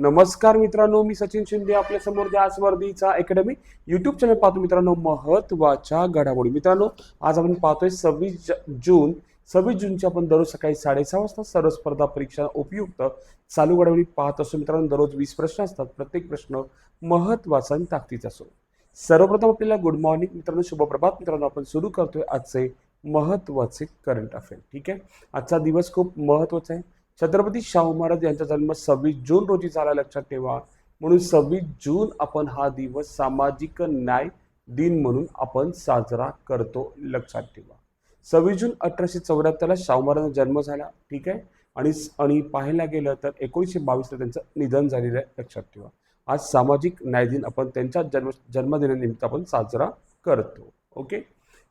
नमस्कार मित्रांनो मी सचिन शिंदे आपल्यासमोर आज वर्दीचा अकॅडमी युट्यूब चॅनल पाहतो मित्रांनो महत्त्वाच्या घडामोडी. मित्रांनो आज आपण पाहतोय सव्वीस ज- जून सव्वीस जूनची आपण दररोज सकाळी साडेसहा वाजता सर्व स्पर्धा परीक्षा उपयुक्त चालू घडामोडी पाहत असतो. मित्रांनो दररोज वीस प्रश्न असतात. प्रत्येक प्रश्न महत्त्वाचा आणि ताकदीचा असतो. सर्वप्रथम आपल्याला गुड मॉर्निंग मित्रांनो शुभप्रभात. मित्रांनो आपण सुरू करतोय आजचे महत्त्वाचे करंट अफेअर ठीक आहे? आजचा दिवस खूप महत्त्वाचा आहे. छत्रपती शाहू महाराज यांचा जन्म सव्वीस जून रोजी झाला लक्षात ठेवा. म्हणून सव्वीस जून आपण हा दिवस सामाजिक न्याय दिन म्हणून आपण साजरा करतो लक्षात ठेवा. सव्वीस जून अठराशे चौऱ्याहत्तरला शाहू महाराजांचा जन्म झाला ठीक आहे? आणि आणि पाहायला गेलं तर एकोणीसशे बावीसला त्यांचं निधन झालेलं आहे लक्षात ठेवा. आज सामाजिक न्याय दिन आपण त्यांच्या जन्म जन्मदिनानिमित्त आपण साजरा करतो ओके?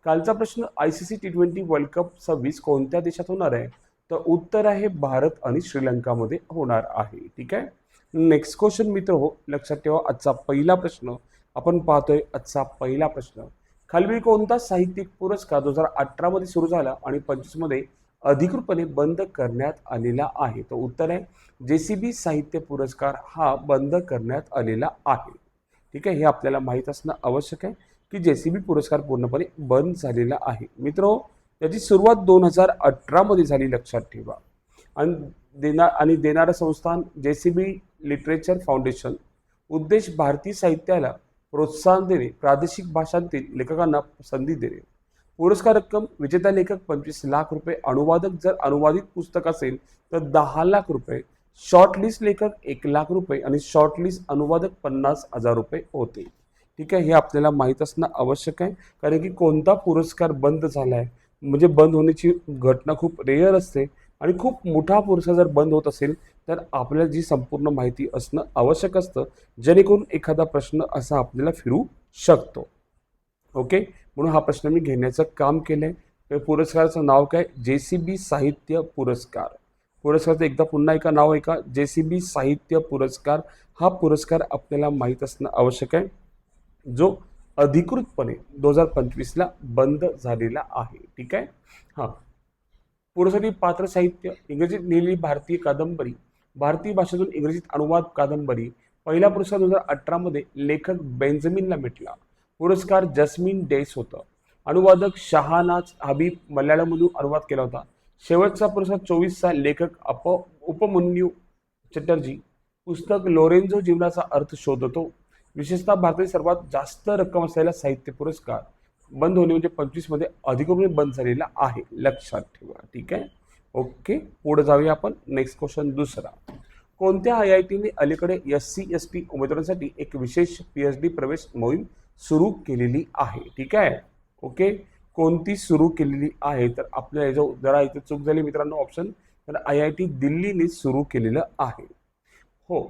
कालचा प्रश्न I C C T twenty World Cup सव्वीस कोणत्या देशात होणार आहे? तर उत्तर आहे भारत आणि श्रीलंकामध्ये होणार आहे. ठीक आहे? नेक्स्ट क्वेश्चन मित्र हो लक्षात ठेवा आजचा पहिला प्रश्न. आपण पाहतोय आजचा पहिला प्रश्न. खालवी कोणता साहित्यिक पुरस्कार दोन हजार अठरामध्ये सुरू झाला आणि पंचवीसमध्ये अधिकृतपणे बंद करण्यात आलेला आहे? तर उत्तर आहे जे सी बी साहित्य पुरस्कार हा बंद करण्यात आलेला आहे. ठीक आहे? हे आपल्याला माहीत असणं आवश्यक आहे की जे सी बी पुरस्कार पूर्णपणे बंद झालेला आहे. मित्र हो, याची सुरुवात दोन हजार अठरामध्ये झाली लक्षात ठेवा. आणि देणार आणि देणारं संस्थान जे सी बी लिटरेचर फाउंडेशन उद्देश भारतीय साहित्याला प्रोत्साहन देणे प्रादेशिक भाषांतील लेखकांना संधी देणे. पुरस्कार रक्कम विजेता लेखक पंचवीस लाख रुपये अनुवादक जर अनुवादित पुस्तक असेल तर दहा लाख रुपये शॉर्टलिस्ट लेखक एक लाख रुपये आणि शॉर्टलिस्ट अनुवादक पन्नास हजार रुपये होते. ठीक आहे हे आपल्याला माहीत असणं आवश्यक आहे कारण की कोणता पुरस्कार बंद झाला आहे म्हणजे बंद होण्याची घटना खूप रेअर असते आणि खूप मोठा पुरस्कार जर बंद होत असेल तर आपल्याला जी संपूर्ण माहिती असणं आवश्यक असतं जेणेकरून एखादा प्रश्न असा आपल्याला फिरू शकतो. ओके म्हणून हा प्रश्न मी घेण्याचं काम केलं आहे पुरस्काराचं नाव काय? जे सी बी साहित्य पुरस्कार. पुरस्काराचं एकदा पुन्हा एका नाव आहे का जे सी बी साहित्य पुरस्कार. हा पुरस्कार आपल्याला माहीत असणं आवश्यक आहे. जो अधिकृतपणे दोन हजार पंचवीसला बंद झालेला आहे. ठीक आहे? हां. पुरस्कारी पात्र साहित्य इंग्रजीत लिहिलेली भारतीय कादंबरी भारतीय भाषेतून इंग्रजीत अनुवाद कादंबरी पहिला पुरस्कार दोन हजार अठरामध्ये लेखक बेंजमिनला भेटला पुरस्कार जस्मिन डेस होतं. अनुवादक शहानाज हबीब मल्याळममधून अनुवाद केला होता. शेवटचा पुरस्कार चोवीसचा लेखक अप उपमन्यू चटर्जी. पुस्तक लोरेन्झो जीवनाचा अर्थ शोधतो. विशेषतः भारतातील सर्वात जास्त रक्कम असलेला साहित्य पुरस्कार बंद होणे म्हणजे पंचवीसमध्ये अधिकृतपणे बंद झालेला आहे. लक्षात ठेवा. ठीक आहे? ओके. पुढे जाऊया आपण. नेक्स्ट क्वेश्चन दुसरा. कोणत्या आय आय टीने अलीकडे एस सी एस टी उमेदवारांसाठी एक विशेष पी एच डी प्रवेश मोहीम सुरू केलेली आहे? ठीक आहे? ओके. कोणती सुरू केलेली आहे? तर आपल्या याच्या जरा इथे चूक झाली मित्रांनो ऑप्शन तर आय आय टी दिल्लीने सुरू केलेलं आहे. हो.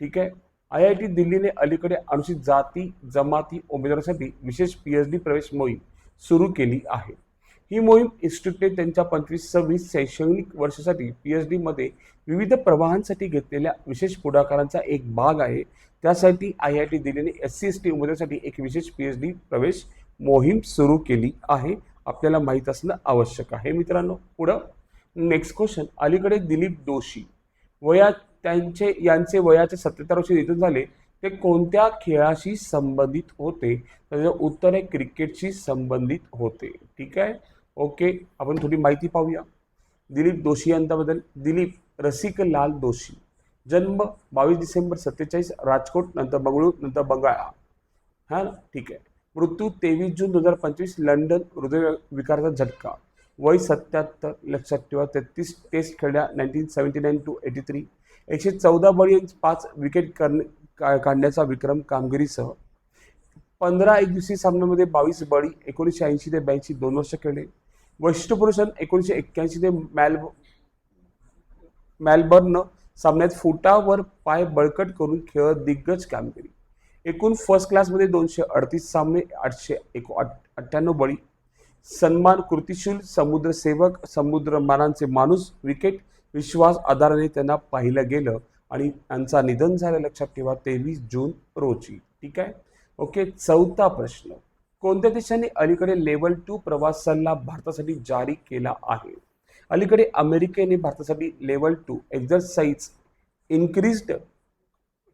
ठीक आहे? आय आय टी दिल्लीने अलीकडे अनुसूचित जाती जमाती उमेदवारांसाठी विशेष पी एच डी प्रवेश मोहीम सुरू केली आहे. ही मोहीम इन्स्टिट्यूटने त्यांच्या पंचवीस सव्वीस शैक्षणिक वर्षासाठी पी एच डीमध्ये विविध प्रवाहांसाठी घेतलेल्या विशेष पुढाकारांचा एक भाग आहे. त्यासाठी आय आय टी दिल्लीने एस सी एस टी उमेदवारांसाठी एक विशेष पी एच डी प्रवेश मोहीम सुरू केली आहे. आपल्याला माहीत असणं आवश्यक आहे. मित्रांनो पुढं नेक्स्ट क्वेश्चन अलीकडे दिलीप दोशी वयात त्यांचे यांचे वयाचे सत्याहत्तर वर्षी निधन झाले ते कोणत्या खेळाशी संबंधित होते? तर उत्तर आहे क्रिकेटशी संबंधित होते. ठीक आहे? ओके आपण थोडी माहिती पाहूया. दिलीप दोशी यांच्याबद्दल. दिलीप रसिकलाल दोशी जन्म बावीस डिसेंबर सत्तेचाळीस राजकोट नंतर बंगळूर नंतर बंगाळा. हा ठीक आहे. मृत्यू तेवीस जून दोन हजार पंचवीस लंडन हृदय विकाराचा झटका. वय सत्याहत्तर लक्षात ठेवा. तेहतीस टेस्ट खेळल्या nineteen seventy nine to eighty three. एकशे चौदा बळी पाच विकेट करणे का काढण्याचा विक्रम कामगिरीसह. पंधरा एकदिवसीय सामन्यामध्ये बावीस बळी एकोणीसशे ऐंशी ते ब्याऐंशी दोन वर्ष खेळले. वैशिष्ट्यपूर्ण एकोणीसशे एक्क्याऐंशी ते मॅल मॅलबर्न सामन्यात फुटावर पाय बळकट करून खेळत दिग्गज कामगिरी. एकूण फर्स्ट क्लासमध्ये दोनशे अडतीस सामने आठशे एको अठ्ठ्याण्णव बळी. सन्मान कृतिशील समुद्रसेवक समुद्रमानांचे माणूस विकेट विश्वास आधाराने त्यांना पाहिलं गेलं आणि त्यांचा निधन झालं लक्षात ठेवा तेवीस जून रोजी. ठीक आहे? ओके चौथा प्रश्न. कोणत्या देशाने अलीकडे लेवल टू प्रवास सल्ला भारतासाठी जारी केला आहे? अलीकडे अमेरिकेने भारतासाठी level two exercise increased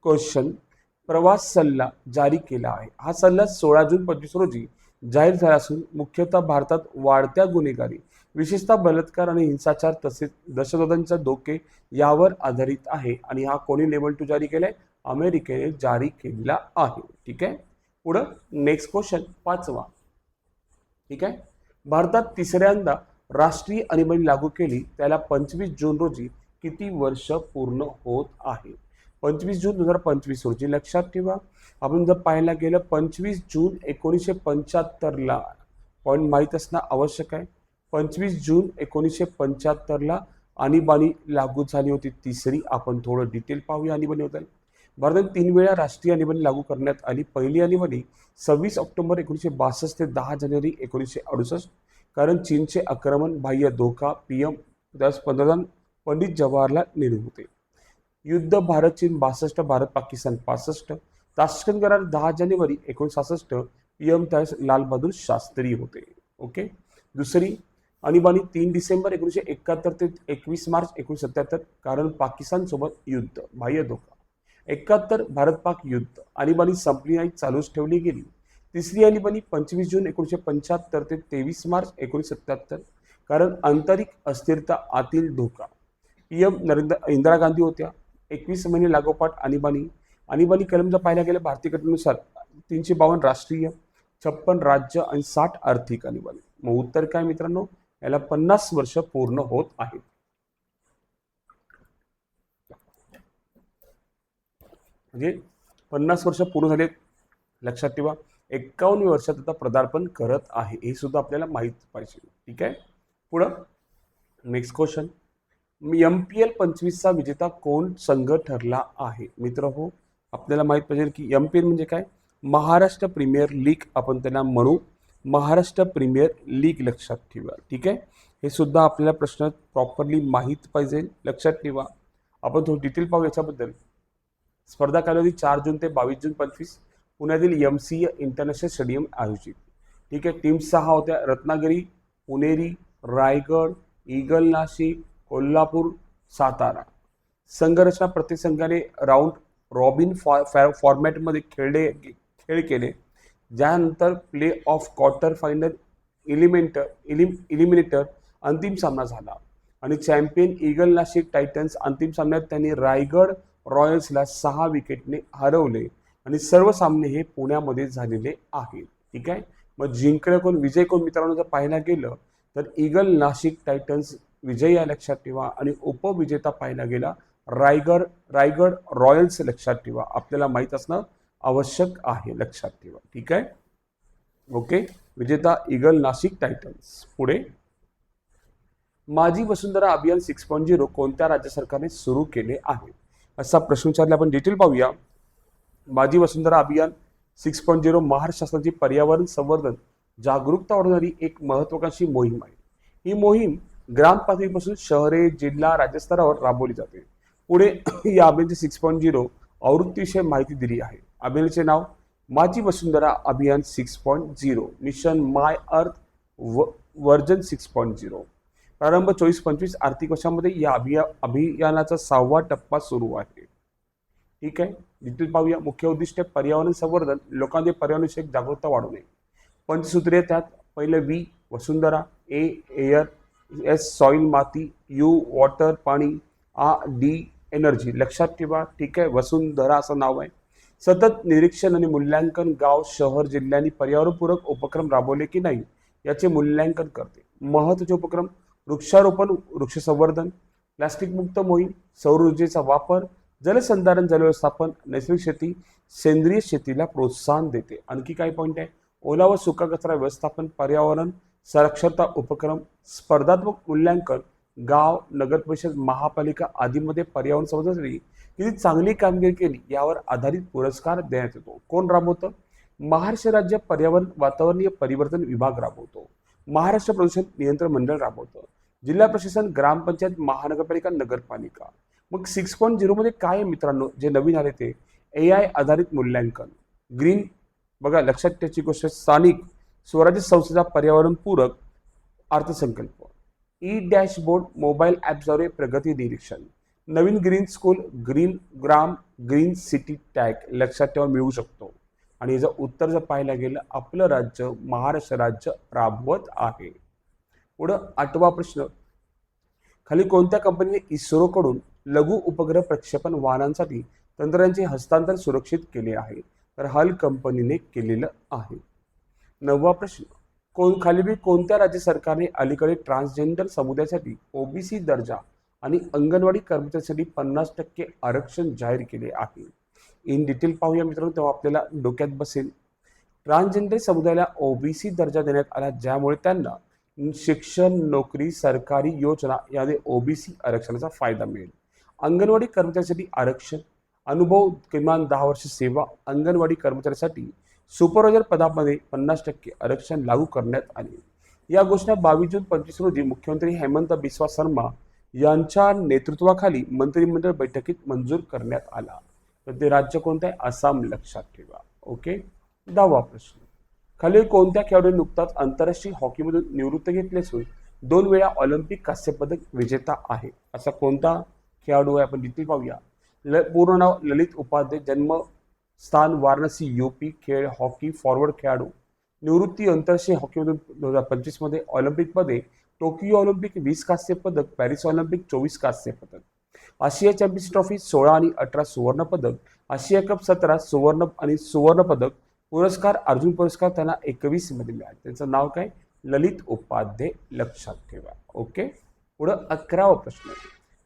question प्रवास सल्ला जारी केला आहे. हा सल्ला सोळा जून पंचवीस रोजी जाहीर झाला असून मुख्यतः भारतात वाढत्या गुन्हेगारी विशेषतः बलात्कार आणि हिंसाचार तसेच दहशतवादांचा धोके यावर आधारित आहे आणि हा कोणी लेवल टू जारी केलाय? अमेरिकेने जारी केलेला आहे. ठीक आहे? पुढं नेक्स्ट क्वेश्चन पाचवा. ठीक आहे? भारतात तिसऱ्यांदा राष्ट्रीय आणीबाणी लागू केली. त्याला पंचवीस जून रोजी किती वर्ष पूर्ण होत आहे? पंचवीस जून दोन हजार पंचवीस रोजी. लक्षात ठेवा. आपण जर पाहायला गेलं पंचवीस जून एकोणीसशे पंच्याहत्तरला पॉईंट माहीत असणं आवश्यक आहे. पंचवीस जून एकोणीसशे पंच्याहत्तरला आणीबाणी लागू झाली होती. तिसरी आपण थोडं डिटेल पाहूया आणीबाणीबद्दल भारतात तीन वेळा राष्ट्रीय आणीबाणी लागू करण्यात आली. पहिली आणीबाणी सव्वीस ऑक्टोबर एकोणीसशे बासष्ट ते दहा जानेवारी एकोणीसशे अडुसष्ट कारण चीनचे आक्रमण बाह्य धोका पी एम पंतप्रधान पंडित जवाहरलाल नेहरू होते. युद्ध भारत चीन बासष्ट भारत पाकिस्तान पासष्ट ताश्कंद करार दहा जानेवारी एकोणीसशे सहासष्ट पी एम त्यावेळेस लालबहादूर शास्त्री होते. ओके? दुसरी आणीबाणी तीन डिसेंबर एकोणीसशे एकाहत्तर ते एकवीस मार्च एकोणीसशे सत्याहत्तर कारण पाकिस्तानसोबत युद्ध बाह्य धोका. एकाहत्तर भारत पाक युद्ध आणीबाणी संपली नाही चालूच ठेवली गेली. तिसरी आणीबाणी पंचवीस जून एकोणीसशे पंच्याहत्तर ते तेवीस मार्च एकोणीसशे सत्याहत्तर कारण आंतरिक अस्थिरता आतील धोका. पी एम नरेंद्र इंदिरा गांधी होत्या. एकवीस महिने लागोपाठ आणीबाणी आणीबाणी कलम जर पाहायला गेलं भारतीय घटनेनुसार तीनशे बावन्न राष्ट्रीय छप्पन राज्य आणि साठ आर्थिक आणीबाणी मग उत्तर काय मित्रांनो? याला पन्नास वर्ष पूर्ण होत आहेत. म्हणजे पन्नास वर्ष पूर्ण झाले लक्षात ठेवा. एक्कावन्न वर्षात आता पदार्पण करत आहे हे सुद्धा आपल्याला माहीत पाहिजे. ठीक आहे? पुढं next question M P L पंचवीसचा विजेता कोण संघ ठरला आहे? मित्र हो आपल्याला माहीत पाहिजे की एम पी एल म्हणजे काय? महाराष्ट्र प्रीमियर लीग आपण त्यांना म्हणू महाराष्ट्र प्रीमियर लीग लक्षात ठेवा. ठीक आहे? हे सुद्धा आपल्याला प्रश्न प्रॉपरली माहीत पाहिजे. लक्षात ठेवा. आपण थोडं डिटेल पाहू याच्याबद्दल. स्पर्धा कालावधी चार जून ते बावीस जून पंचवीस. पुण्यातील एम सी इंटरनॅशनल स्टेडियम आयोजित. ठीक आहे? टीम सहा होत्या. रत्नागिरी पुणेरी रायगड ईगल नाशिक कोल्हापूर सातारा. संघरचना प्रत्येक संघाने राऊंड रॉबिन फॉ फॅ फॉर्मॅटमध्ये खेळले खेळ केले. ज्यानंतर play off quarter final eliminator elim eliminator अंतिम सामना झाला. आणि चॅम्पियन ईगल नाशिक टायटन्स अंतिम सामन्यात त्यांनी रायगड रॉयल्सला सहा विकेटने हरवले. आणि सर्व सामने हे पुण्यामध्ये झालेले आहेत. ठीक आहे? मग जिंकणं कोण? विजय कोण? मित्रांनो जर पाहायला गेलं तर ईगल नाशिक टायटन्स विजय या लक्षात ठेवा आणि उपविजेता पाहायला गेला रायगड रायगड रॉयल्स लक्षात ठेवा. आपल्याला माहीत असणं आवश्यक आहे लक्षात ठेवा. ठीक आहे? ओके विजेता ईगल नाशिक टायटन्स पुढे. माझी वसुंधरा अभियान सिक्स पॉईंट झिरो कोणत्या राज्य सरकारने सुरू केले आहे? असा प्रश्न विचारला आपण डिटेल पाहूया. माझी वसुंधरा अभियान सिक्स पॉईंट झिरो महाराष्ट्र शासनाची पर्यावरण संवर्धन जागरूकता वाढवणारी एक महत्वाकांक्षी मोहीम आहे. ही मोहीम ग्राम पातळीपासून शहरे जिल्हा राज्यस्तरावर राबवली जाते. पुढे या अभियानची सिक्स पॉईंट झिरो आवृत्तीविषयी माहिती दिली आहे. अभियानाचे नाव माझी वसुंधरा अभियान six point zero mission my earth व वर्जन सिक्स पॉईंट झिरो प्रारंभ चोवीस पंचवीस आर्थिक वर्षामध्ये या अभिया अभियानाचा सहावा टप्पा सुरू आहे. ठीक आहे? डिटेल पाहूया. मुख्य उद्दिष्ट पर्यावरण संवर्धन. लोकांमध्ये पर्यावरणविषयक जागरूकता वाढवणे पंचसूत्रीय त्यात पहिलं V Vasundhara. A air S soil माती. यू वॉटर पाणी. आ डी एनर्जी लक्षात ठेवा. ठीक आहे? वसुंधरा असं नाव आहे. सतत निरीक्षण आणि मूल्यांकन गाव शहर जिल्ह्यांनी पर्यावरणपूरक उपक्रम राबवले की नाही याचे मूल्यांकन करते. महत्त्वाचे उपक्रम वृक्षारोपण वृक्ष संवर्धन मोहीम सौर ऊर्जेचा वापर जलसंधारण जलव्यवस्थापन नैसर्गिक शेती सेंद्रिय शेतीला प्रोत्साहन देते. आणखी काय पॉईंट आहे? ओला व सुका कचरा व्यवस्थापन पर्यावरण साक्षरता उपक्रम स्पर्धात्मक मूल्यांकन गाव नगर परिषद महापालिका आदीमध्ये पर्यावरण संवर्धनासाठी किती चांगली कामगिरी केली यावर आधारित पुरस्कार देण्यात येतो. कोण राबवतं? महाराष्ट्र राज्य पर्यावरण वातावरणीय परिवर्तन विभाग राबवतो. महाराष्ट्र प्रदूषण नियंत्रण मंडळ राबवतं. जिल्हा प्रशासन ग्रामपंचायत महानगरपालिका नगरपालिका. मग सिक्स पॉईंट झिरोमध्ये काय आहे मित्रांनो? जे नवीन आले ते. ए आय आधारित मूल्यांकन. ग्रीन बघा लक्षात त्याची गोष्ट स्थानिक स्वराज्य संस्थेचा पर्यावरणपूरक अर्थसंकल्प. ई डॅशबोर्ड मोबाईल ॲपद्वारे प्रगती निरीक्षण. नवीन ग्रीन स्कूल ग्रीन ग्राम ग्रीन सिटी टॅग लक्षात ठेवा मिळू शकतो. आणि जर उत्तर जर पाहायला गेलं आपलं राज्य महाराष्ट्र राज्य राबवत आहे. पुढं आठवा प्रश्न. खाली कोणत्या कंपनीने इस्रोकडून लघु उपग्रह प्रक्षेपण वाहनांसाठी तंत्रज्ञांचे हस्तांतरण सुरक्षित केले आहे? तर हल कंपनीने केलेलं आहे. नववा प्रश्न. कोण खालीबी कोणत्या राज्य सरकारने अलीकडे ट्रान्सजेंडर समुदायासाठी ओबीसी दर्जा आणि अंगणवाडी कर्मचाऱ्यांसाठी पन्नास टक्के आरक्षण जाहीर केले आहे. इन डिटेल पाहूया मित्रांनो तेव्हा आपल्याला डोक्यात बसेल. ट्रान्सजेंडर समुदायाला ओबीसी दर्जा देण्यात आला ज्यामुळे त्यांना शिक्षण नोकरी सरकारी योजना यामध्ये ओबीसी आरक्षणाचा फायदा मिळेल. अंगणवाडी कर्मचाऱ्यांसाठी आरक्षण अनुभव किमान दहा वर्ष सेवा अंगणवाडी कर्मचाऱ्यांसाठी सुपरवायझर पदामध्ये पन्नास टक्के आरक्षण लागू करण्यात आले. या घोषणा बावीस जून पंचवीस रोजी मुख्यमंत्री हेमंत बिस्वा शर्मा यांच्या नेतृत्वाखाली मंत्रिमंडळ बैठकीत मंजूर करण्यात आला. तर ते राज्य कोणतं आहे? आसाम लक्षात ठेवा. ओके? दहावा प्रश्न. खालील कोणत्या खेळाडूने नुकताच आंतरराष्ट्रीय हॉकीमधून निवृत्त घेतले असून दोन वेळा ऑलिम्पिक कांस्यपदक विजेता आहे? असा कोणता खेळाडू आहे? आपण डिटेल पाहूया. ल पूर्ण नाव ललित उपाध्याय जन्म स्थान वाराणसी यूपी खेळ हॉकी फॉरवर्ड खेळाडू. निवृत्ती अंतरराष्ट्रीय हॉकीमधून दोन हजार पंचवीसमध्ये ऑलिम्पिकमध्ये टोकियो ऑलिम्पिक वीस कांस्य पदक पॅरिस ऑलिम्पिक चोवीस कांस्य पदक. आशिया चॅम्पियन्स ट्रॉफी सोळा आणि अठरा सुवर्ण पदक आशिया कप सतरा सुवर्ण आणि सुवर्ण पदक पुरस्कार अर्जुन पुरस्कार त्यांना एकवीसमध्ये मिळाले. त्यांचं नाव काय? ललित उपाध्ये लक्षात ठेवा. ओके? पुढं अकरावा प्रश्न.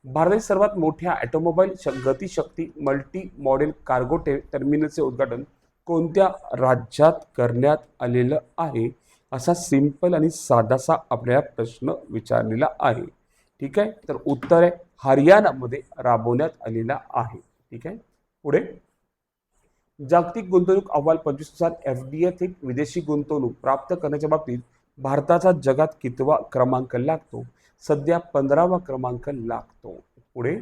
भारतातील सर्वात मोठ्या ऑटोमोबाईल श गतिशक्ती मल्टी मॉडेल कार्गो टे टर्मिनलचे उद्घाटन कोणत्या राज्यात करण्यात आलेलं आहे? असा सिंपल आणि साधासा आपल्याला प्रश्न विचारलेला आहे. ठीक आहे? तर उत्तर आहे हरियाणामध्ये राबवण्यात आलेला आहे. ठीक आहे? पुढे. जागतिक गुंतवणूक अहवाल पंचवीसनुसार एफ डी थेट विदेशी गुंतवणूक प्राप्त करण्याच्या बाबतीत भारताचा जगात कितवा क्रमांक लागतो? सध्या पंधरावा क्रमांक लागतो. पुढे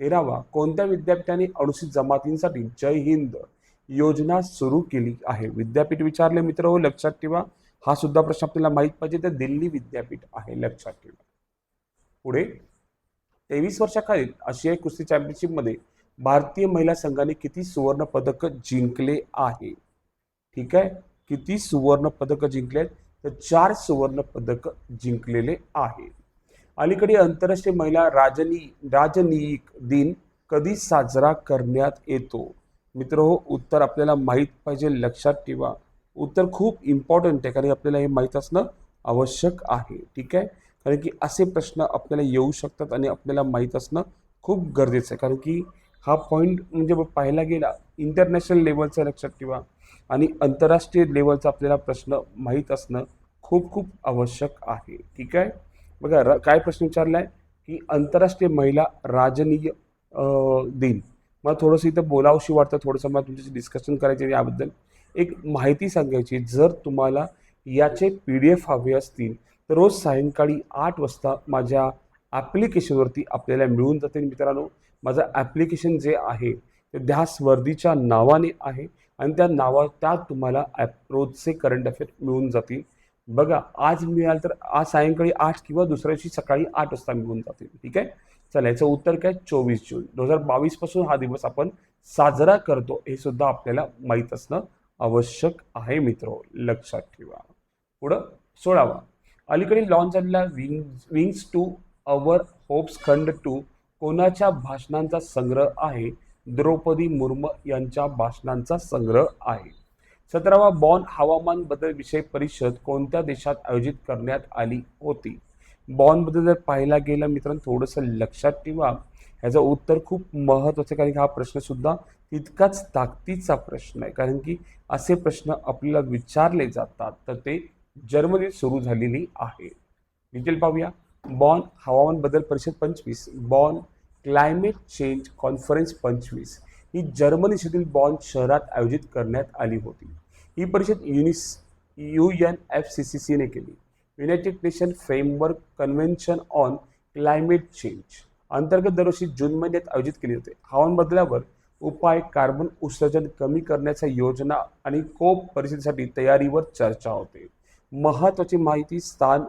तेरावा कोणत्या विद्यापीठाने अनुसूचित जमातींसाठी जय हिंद योजना सुरू केली आहे? विद्यापीठ विचारले मित्र हो लक्षात ठेवा. हा सुद्धा प्रश्न आपल्याला माहीत पाहिजे तर दिल्ली विद्यापीठ आहे लक्षात ठेवा. पुढे तेवीस वर्षाखालील आशियाई कुस्ती चॅम्पियनशिपमध्ये भारतीय महिला संघाने किती सुवर्ण पदक जिंकले आहे? ठीक आहे किती सुवर्ण पदक जिंकले आहेत तर चार सुवर्ण पदक जिंकलेले आहे अलीकडे आंतरराष्ट्रीय महिला राजनी राजनिक दिन कधी साजरा करण्यात येतो? मित्र हो उत्तर आपल्याला माहीत पाहिजे लक्षात ठेवा. उत्तर खूप इम्पॉर्टंट आहे कारण आपल्याला हे माहीत असणं आवश्यक आहे ठीक आहे? कारण की असे प्रश्न आपल्याला येऊ शकतात आणि आपल्याला माहीत असणं खूप गरजेचं आहे कारण की हा पॉईंट म्हणजे पाहायला गेला इंटरनॅशनल लेवलचा लक्षात ठेवा. आणि आंतरराष्ट्रीय लेवलचा आपल्याला प्रश्न माहीत असणं खूप खूप आवश्यक आहे. ठीक आहे? बघा र काय प्रश्न विचारला आहे की आंतरराष्ट्रीय महिला राजनीय दिन. मला थोडंसं इथं बोलावशी वाटतं थोडंसं मला तुमच्याशी डिस्कशन करायचे याबद्दल. एक माहिती सांगायची जर तुम्हाला याचे पी डी एफ हवे असतील तर रोज सायंकाळी आठ वाजता माझ्या ॲप्लिकेशनवरती आपल्याला मिळून जाते मित्रांनो. माझं ॲप्लिकेशन जे आहे ते ध्यास वर्दीच्या नावाने आहे आणि त्या नावा त्यात तुम्हाला ॲप रोजचे करंट अफेअर मिळून जातील. बघा आज मिळाल तर आज सायंकाळी आठ किंवा दुसऱ्या दिवशी सकाळी आठ वाजता मिळून जातील. ठीक आहे? चला याचं उत्तर काय? चोवीस जून. दोन हजार बावीसपासून हा दिवस आपण साजरा करतो हे सुद्धा आपल्याला माहीत असणं आवश्यक आहे मित्र. लक्षात ठेवा. पुढं सोळावा. अलीकडे लॉन्च झालेला wing wings to our hopes खंड टू कोणाच्या भाषणांचा संग्रह आहे? द्रौपदी मुर्मू यांच्या भाषणांचा संग्रह आहे. सतरावा बॉन हवामान बदल विषय परिषद कोणत्या देशात आयोजित करण्यात आली होती? बॉनबद्दल जर पाहायला गेलं मित्रांनो थोडंसं लक्षात ठेवा. ह्याचं उत्तर खूप महत्त्वाचं आहे कारण की हा प्रश्नसुद्धा तितकाच ताकदीचा प्रश्न आहे. कारण की असे प्रश्न आपल्याला विचारले जातात तर ते जर्मनीत सुरू झालेली आहे. डिटेल पाहूया. बॉन हवामान बदल परिषद पंचवीस बॉन क्लायमेट चेंज कॉन्फरन्स पंचवीस ही जर्मनी येथील बॉन शहरात आयोजित करण्यात आली होती. ही परिषद Younis U N F C C सीने केली. United Nation Framework Convention on Climate Change अंतर्गत दरवर्षी जून महिन्यात आयोजित केले होते. हवामान बदलावर उपाय कार्बन उत्सर्जन कमी करण्याच्या योजना आणि कोप परिषदेसाठी तयारीवर चर्चा होते. महत्त्वाची माहिती स्थान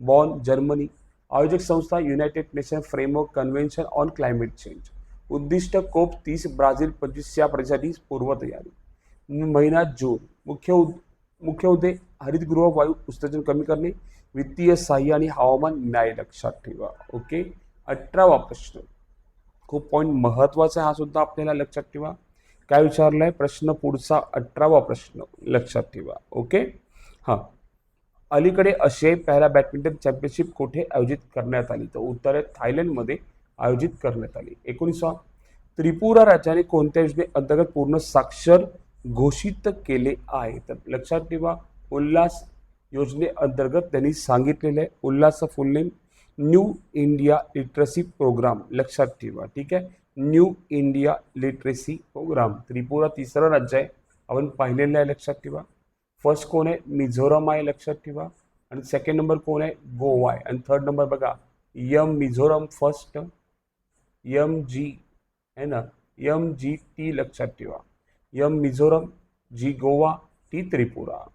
बॉन जर्मनी आयोजक संस्था United Nation Framework Convention on Climate Change. उद्दिष्ट कोप तीस ब्राझील पंचवीस या परिषदेची पूर्वतयारी. महिना जून. मुख्य उद मुख्य उद्दे हरितगृह वायू उत्सर्जन कमी करणे वित्तीय सहाय्य आणि हवामान न्याय लक्षात ठेवा. ओके? अठरावा प्रश्न. खूप पॉईंट महत्त्वाचा आहे हा सुद्धा आपल्याला लक्षात ठेवा. काय विचारलाय? प्रश्न पुढचा अठरावा प्रश्न लक्षात ठेवा. ओके? हां. अलीकडे आशियाई पॅरा बॅडमिंटन चॅम्पियनशिप कोठे आयोजित करण्यात आली? तर उत्तर थायलंडमध्ये आयोजित करण्यात आली. एकोणीसवा त्रिपुरा राज्याने कोणत्या योजने अंतर्गत पूर्ण साक्षर घोषित केले आहे? तर लक्षात ठेवा उल्हास योजनेअंतर्गत त्यांनी सांगितलेलं आहे. Ullas full name New India literacy programme लक्षात ठेवा ठीक आहे? New India literacy programme Tripura तिसरं राज्य आहे. आपण पाहिलेलं आहे लक्षात ठेवा. फर्स्ट कोण आहे? मिझोरम आहे लक्षात ठेवा. आणि सेकंड नंबर कोण आहे? गोवा आहे. आणि थर्ड नंबर बघा M Mizoram first M G आहे ना? यम जी टी लक्षात ठेवा. M Mizoram G Goa T Tripura.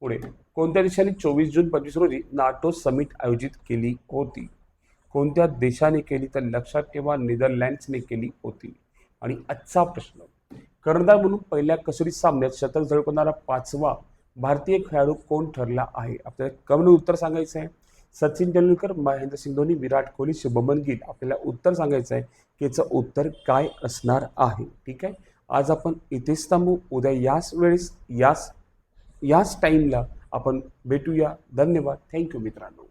पुढे कोणत्या देशाने चोवीस जून पंचवीस रोजी नाटो समिट आयोजित केली होती? कोणत्या देशाने केली? तर लक्षात ठेवा नेदरलँड्सने केली होती. आणि आजचा प्रश्न कर्णधार म्हणून पहिल्या कसोटी सामन्यात शतक झळकवणारा पाचवा भारतीय खेळाडू कोण ठरला आहे? आपल्याला कमेंट उत्तर सांगायचं आहे. सचिन तेंडुलकर महेंद्रसिंग धोनी विराट कोहली शुभमन गिल आपल्याला उत्तर सांगायचं आहे. की याचं उत्तर काय असणार आहे? ठीक आहे? आज आपण इथेच थांबू. उद्या याच वेळेस याच याच टाईमला आपण भेटूया. धन्यवाद. थँक्यू मित्रांनो.